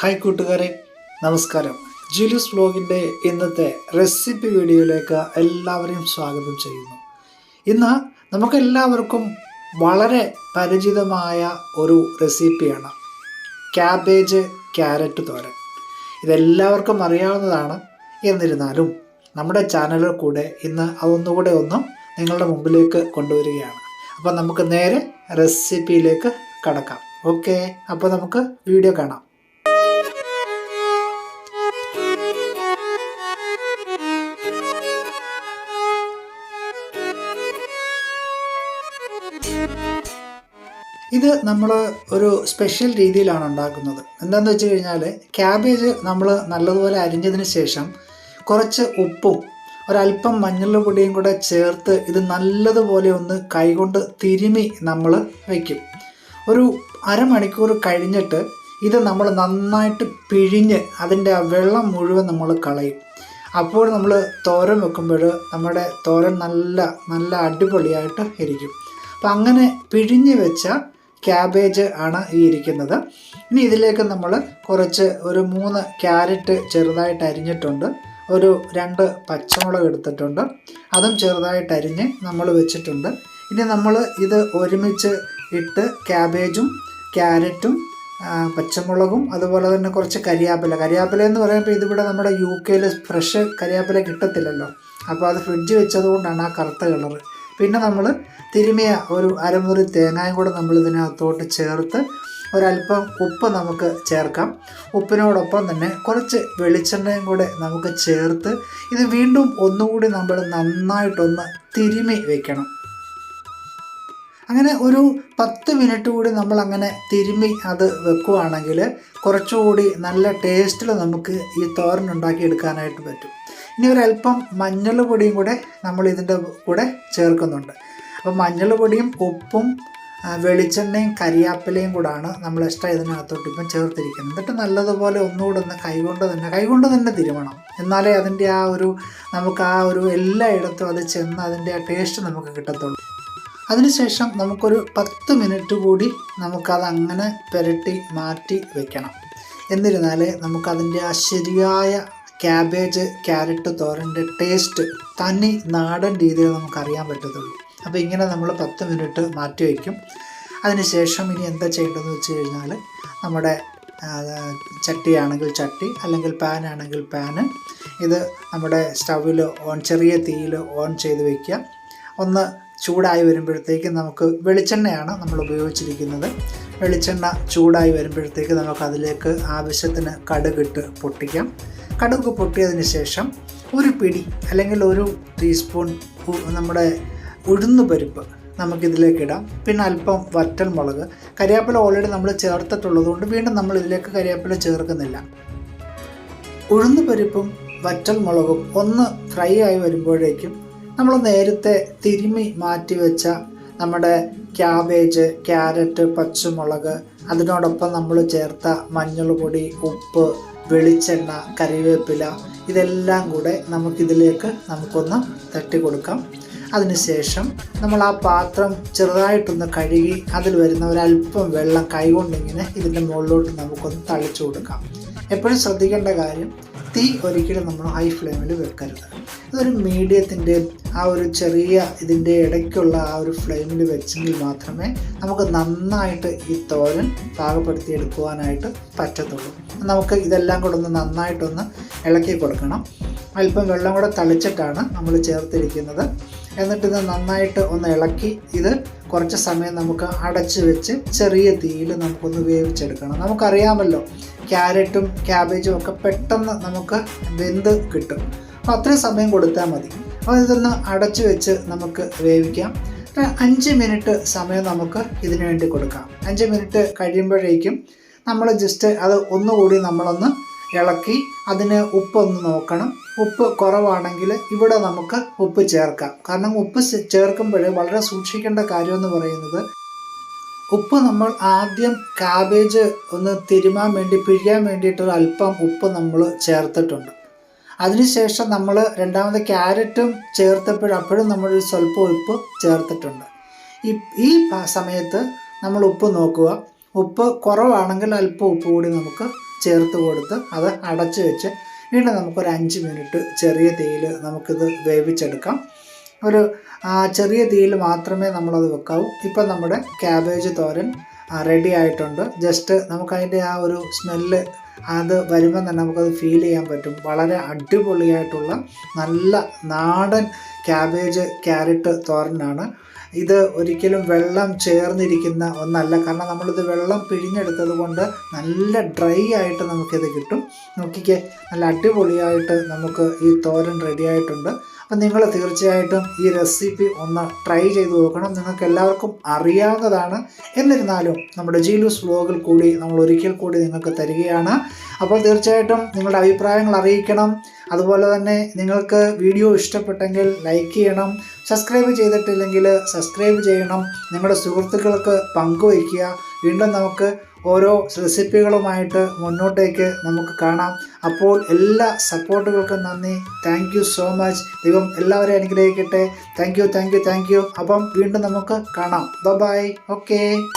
Hi കൂട്ടുകാരെ നമസ്കാരം. ജിലൂസ് വ്ലോഗിന്റെ ഇന്നത്തെ റെസിപ്പി വീഡിയോയിലേക്ക് എല്ലാവരെയും സ്വാഗതം ചെയ്യുന്നു. ഇന്ന് നമുക്കെല്ലാവർക്കും വളരെ പരിചിതമായ ഒരു റെസിപ്പിയാണ് ക്യാബേജ് ക്യാരറ്റ് തോരൻ. ഇതെല്ലാവർക്കും അറിയാവുന്നതാണ്. എന്നിരുന്നാലും നമ്മുടെ ചാനലിൽ കൂടെ ഇന്ന് അതൊന്നുകൂടെ ഒന്ന് നിങ്ങളുടെ മുമ്പിലേക്ക് കൊണ്ടുവരികയാണ്. അപ്പോൾ നമുക്ക് നേരെ റെസിപ്പിയിലേക്ക് കടക്കാം. ഓക്കെ അപ്പോൾ നമുക്ക് വീഡിയോ കാണാം. ഇത് നമ്മൾ ഒരു സ്പെഷ്യൽ രീതിയിലാണ് ഉണ്ടാക്കുന്നത്. എന്താണെന്ന് വെച്ച് കഴിഞ്ഞാൽ ക്യാബേജ് നമ്മൾ നല്ലതുപോലെ അരിഞ്ഞതിന് ശേഷം കുറച്ച് ഉപ്പും ഒരല്പം മഞ്ഞൾ പൊടിയും കൂടെ ചേർത്ത് ഇത് നല്ലതുപോലെ ഒന്ന് കൈകൊണ്ട് തിരുമി നമ്മൾ വയ്ക്കും ഒരു അരമണിക്കൂർ കഴിഞ്ഞിട്ട് ഇത് നമ്മൾ നന്നായിട്ട് പിഴിഞ്ഞ് അതിന്റെ ആ വെള്ളം മുഴുവൻ നമ്മൾ കളയും. അപ്പോൾ നമ്മൾ തോരൻ വെക്കുമ്പോൾ നമ്മുടെ തോരൻ നല്ല നല്ല അടിപൊളിയായിട്ട് ഇരിക്കും. അപ്പം അങ്ങനെ പിഴിഞ്ഞ് വെച്ച ക്യാബേജ് ആണ് ഈ ഇരിക്കുന്നത്. ഇനി ഇതിലേക്ക് നമ്മൾ കുറച്ച് ഒരു മൂന്ന് ക്യാരറ്റ് ചെറുതായിട്ട് അരിഞ്ഞിട്ടുണ്ട്. ഒരു രണ്ട് പച്ചമുളക് എടുത്തിട്ടുണ്ട്. അതും ചെറുതായിട്ട് അരിഞ്ഞ് നമ്മൾ വെച്ചിട്ടുണ്ട്. ഇനി നമ്മൾ ഇത് ഒരുമിച്ച് ഇട്ട് ക്യാബേജും ക്യാരറ്റും പച്ചമുളകും അതുപോലെ തന്നെ കുറച്ച് കരിയാപ്പില. കരിയാപ്പില എന്ന് പറയുമ്പോൾ ഇതിവിടെ നമ്മുടെ യു കെയിൽ ഫ്രഷ് കരിയാപ്പില കിട്ടത്തില്ലല്ലോ. അപ്പോൾ അത് ഫ്രിഡ്ജ് വെച്ചതുകൊണ്ടാണ് ആ കറുത്ത കളർ പിന്നെ നമ്മൾ തിരുമിയ ഒരു അരമുറി തേങ്ങയും കൂടെ നമ്മൾ ഇതിനകത്തോട്ട് ചേർത്ത് ഒരല്പം ഉപ്പ് നമുക്ക് ചേർക്കാം. ഉപ്പിനോടൊപ്പം തന്നെ കുറച്ച് വെളിച്ചെണ്ണയും കൂടെ നമുക്ക് ചേർത്ത് ഇത് വീണ്ടും ഒന്നുകൂടി നമ്മൾ നന്നായിട്ടൊന്ന് തിരുമി വെക്കണം. അങ്ങനെ ഒരു പത്ത് മിനിറ്റ് കൂടി നമ്മൾ അങ്ങനെ തിരുമി അത് വെക്കുകയാണെങ്കിൽ കുറച്ചുകൂടി നല്ല ടേസ്റ്റിൽ നമുക്ക് ഈ തോരൻ ഉണ്ടാക്കിയെടുക്കാനായിട്ട് പറ്റും. ഇനി ഒരല്പം മഞ്ഞൾ പൊടിയും കൂടെ നമ്മൾ ഇതിന്റെ കൂടെ ചേർക്കുന്നുണ്ട്. അപ്പോൾ മഞ്ഞൾ പൊടിയും ഉപ്പും വെളിച്ചെണ്ണയും കരിയാപ്പിലയും കൂടാണ് നമ്മൾ എക്സ്ട്രാ ഇതിനകത്തോട്ട് ഇപ്പം ചേർത്തിരിക്കുന്നത്. എന്നിട്ട് നല്ലതുപോലെ ഒന്നുകൂടെ ഒന്ന് കൈകൊണ്ട് തന്നെ കൈകൊണ്ട് തന്നെ തിരുമണം എന്നാലേ അതിന്റെ ആ ഒരു നമുക്ക് ആ ഒരു എല്ലായിടത്തും അത് ചെന്ന് അതിന്റെ ആ ടേസ്റ്റ് നമുക്ക് കിട്ടത്തുള്ളൂ. അതിനുശേഷം നമുക്കൊരു പത്ത് മിനിറ്റ് കൂടി നമുക്കത് അങ്ങനെ പുരട്ടി മാറ്റി വെക്കണം. എന്നിരുന്നാൽ നമുക്കതിന്റെ ആ ശരിയായ ക്യാബേജ് ക്യാരറ്റ് തോരന്റെ ടേസ്റ്റ് തനി നാടൻ രീതിയിൽ നമുക്കറിയാൻ പറ്റത്തുള്ളൂ. അപ്പോൾ ഇങ്ങനെ നമ്മൾ പത്ത് മിനിറ്റ് മാറ്റി വയ്ക്കും. അതിനുശേഷം ഇനി എന്താ ചെയ്യേണ്ടതെന്ന് വെച്ച് കഴിഞ്ഞാൽ നമ്മുടെ ചട്ടിയാണെങ്കിൽ ചട്ടി അല്ലെങ്കിൽ പാൻ ആണെങ്കിൽ പാന്. ഇത് നമ്മുടെ സ്റ്റൗവിൽ ഓൺ ചെറിയ തീയിൽ ഓൺ ചെയ്ത് വയ്ക്കുക ഒന്ന് ചൂടായി വരുമ്പോഴത്തേക്ക് നമുക്ക് വെളിച്ചെണ്ണയാണ് നമ്മൾ ഉപയോഗിച്ചിരിക്കുന്നത്. വെളിച്ചെണ്ണ ചൂടായി വരുമ്പോഴത്തേക്ക് നമുക്ക് അതിലേക്ക് ആവശ്യത്തിന് കടുകിട്ട് പൊട്ടിക്കാം. കടുക് പൊട്ടിയതിന് ശേഷം ഒരു പിടി അല്ലെങ്കിൽ ഒരു ടീസ്പൂൺ നമ്മുടെ ഉഴുന്ന് പരിപ്പ് നമുക്കിതിലേക്ക് ഇടാം പിന്നെ അല്പം വറ്റൽ മുളക്. കരിയാപ്പില ഓൾറെഡി നമ്മൾ ചേർത്തിട്ടുള്ളത് കൊണ്ട് വീണ്ടും നമ്മൾ ഇതിലേക്ക് കരിയാപ്പില ചേർക്കുന്നില്ല. ഉഴുന്ന് പരിപ്പും വറ്റൽ മുളകും ഒന്ന് ഫ്രൈ ആയി വരുമ്പോഴേക്കും നമ്മൾ നേരത്തെ തിരുമി മാറ്റി വെച്ച നമ്മുടെ ക്യാബേജ് ക്യാരറ്റ് പച്ചമുളക് അതിനോടൊപ്പം നമ്മൾ ചേർത്ത മഞ്ഞൾ പൊടി ഉപ്പ് വെളിച്ചെണ്ണ കറിവേപ്പില ഇതെല്ലാം കൂടെ നമുക്കിതിലേക്ക് നമുക്കൊന്ന് തട്ടി കൊടുക്കാം അതിനുശേഷം നമ്മൾ ആ പാത്രം ചെറുതായിട്ടൊന്ന് കഴുകി അതിൽ വരുന്ന ഒരല്പം വെള്ളം കൈകൊണ്ടിങ്ങനെ ഇതിന്റെ മുകളിലോട്ട് നമുക്കൊന്ന് തളിച്ചു കൊടുക്കാം. എപ്പോഴും ശ്രദ്ധിക്കേണ്ട കാര്യം തീ ഒരിക്കലും നമ്മൾ ഹൈ ഫ്ലെയിമിൽ വെക്കരുത്. ഇതൊരു മീഡിയത്തിന്റെ ആ ഒരു ചെറിയ ഇതിന്റെ ഇടയ്ക്കുള്ള ആ ഒരു ഫ്ലെയിമിൽ വെച്ചെങ്കിൽ മാത്രമേ നമുക്ക് നന്നായിട്ട് ഈ തോരൻ പാകപ്പെടുത്തി എടുക്കുവാനായിട്ട് പറ്റത്തുള്ളൂ. നമുക്ക് ഇതെല്ലാം കൂടെ ഒന്ന് നന്നായിട്ടൊന്ന് ഇളക്കി കൊടുക്കണം. അല്പം വെള്ളം കൂടെ തളിച്ചിട്ടാണ് നമ്മൾ ചേർത്തിരിക്കുന്നത്. എന്നിട്ട് ഇത് നന്നായിട്ട് ഒന്ന് ഇളക്കി ഇത് കുറച്ച് സമയം നമുക്ക് അടച്ച് വെച്ച് ചെറിയ തീയിൽ നമുക്കൊന്ന് വേവിച്ചെടുക്കണം. നമുക്കറിയാമല്ലോ ക്യാരറ്റും ക്യാബേജും ഒക്കെ പെട്ടെന്ന് നമുക്ക് വെന്ത് കിട്ടും. അപ്പോൾ അത്രയും സമയം കൊടുത്താൽ മതി. അപ്പോൾ ഇതൊന്ന് അടച്ച് വെച്ച് നമുക്ക് വേവിക്കാം. അഞ്ച് മിനിറ്റ് സമയം നമുക്ക് ഇതിനു വേണ്ടി കൊടുക്കാം. അഞ്ച് മിനിറ്റ് കഴിയുമ്പോഴേക്കും നമ്മൾ ജസ്റ്റ് അത് ഒന്നുകൂടി നമ്മളൊന്ന് ഇളക്കി അതിന് ഉപ്പൊന്ന് നോക്കണം. ഉപ്പ് കുറവാണെങ്കിൽ ഇവിടെ നമുക്ക് ഉപ്പ് ചേർക്കാം. കാരണം ഉപ്പ് ചേർക്കുമ്പോൾ വളരെ സൂക്ഷിക്കേണ്ട കാര്യം എന്ന് പറയുന്നത് ഉപ്പ് നമ്മൾ ആദ്യം കാബേജ് ഒന്ന് തിരുമാൻ വേണ്ടി പിഴിയാൻ വേണ്ടിയിട്ട് ഒരു അല്പം ഉപ്പ് നമ്മൾ ചേർത്തിട്ടുണ്ട്. അതിനുശേഷം നമ്മൾ രണ്ടാമത് ക്യാരറ്റും ചേർത്തപ്പോഴും അപ്പോഴും നമ്മൾ സ്വല്പം ഉപ്പ് ചേർത്തിട്ടുണ്ട്. ഈ ഈ സമയത്ത് നമ്മൾ ഉപ്പ് നോക്കുക. ഉപ്പ് കുറവാണെങ്കിൽ അല്പം ഉപ്പ് കൂടി നമുക്ക് ചേർത്ത് കൊടുത്ത് അത് അടച്ച് വെച്ച് വീണ്ടും നമുക്കൊരു അഞ്ച് മിനിറ്റ് ചെറിയ തീയിൽ നമുക്കിത് വേവിച്ചെടുക്കാം. ഒരു ചെറിയ തീയിൽ മാത്രമേ നമ്മളത് വെക്കാവൂ. ഇപ്പം നമ്മുടെ ക്യാബേജ് തോരൻ റെഡി ആയിട്ടുണ്ട്. ജസ്റ്റ് നമുക്കതിന്റെ ആ ഒരു സ്മെല്ല് അത് വരുമ്പം തന്നെ നമുക്കത് ഫീൽ ചെയ്യാൻ പറ്റും. വളരെ അടിപൊളിയായിട്ടുള്ള നല്ല നാടൻ ക്യാബേജ് ക്യാരറ്റ് തോരനാണ്. ഇത് ഒരിക്കലും വെള്ളം ചേർന്നിരിക്കുന്ന ഒന്നല്ല. കാരണം നമ്മളിത് വെള്ളം പിഴിഞ്ഞെടുത്തത് കൊണ്ട് നല്ല ഡ്രൈ ആയിട്ട് നമുക്കിത് കിട്ടും. നോക്കിക്കേ നല്ല അടിപൊളിയായിട്ട് നമുക്ക് ഈ തോരൻ റെഡി ആയിട്ടുണ്ട്. അപ്പം നിങ്ങൾ തീർച്ചയായിട്ടും ഈ റെസിപ്പി ഒന്ന് ട്രൈ ചെയ്ത് നോക്കണം. നിങ്ങൾക്ക് എല്ലാവർക്കും അറിയാവുന്നതാണ്. എന്നിരുന്നാലും നമ്മുടെ ജീലൂസ് വ്ലോഗിൽ കൂടി നമ്മൾ ഒരിക്കൽ കൂടി നിങ്ങൾക്ക് തരികയാണ്. അപ്പോൾ തീർച്ചയായിട്ടും നിങ്ങളുടെ അഭിപ്രായങ്ങൾ അറിയിക്കണം. അതുപോലെ തന്നെ നിങ്ങൾക്ക് വീഡിയോ ഇഷ്ടപ്പെട്ടെങ്കിൽ ലൈക്ക് ചെയ്യണം. സബ്സ്ക്രൈബ് ചെയ്തിട്ടില്ലെങ്കിൽ സബ്സ്ക്രൈബ് ചെയ്യണം. നിങ്ങളുടെ സുഹൃത്തുക്കൾക്ക് പങ്കുവയ്ക്കുക. വീണ്ടും നമുക്ക് ഓരോ റെസിപ്പികളുമായിട്ട് മുന്നോട്ടേക്ക് നമുക്ക് കാണാം. അപ്പോൾ എല്ലാ സപ്പോർട്ടുകൾക്കും നന്ദി. താങ്ക് യു സോ മച്ച് ദൈവം എല്ലാവരെയും അനുഗ്രഹിക്കട്ടെ. Thank you thank you thank you അപ്പം വീണ്ടും നമുക്ക് കാണാം. Bye okay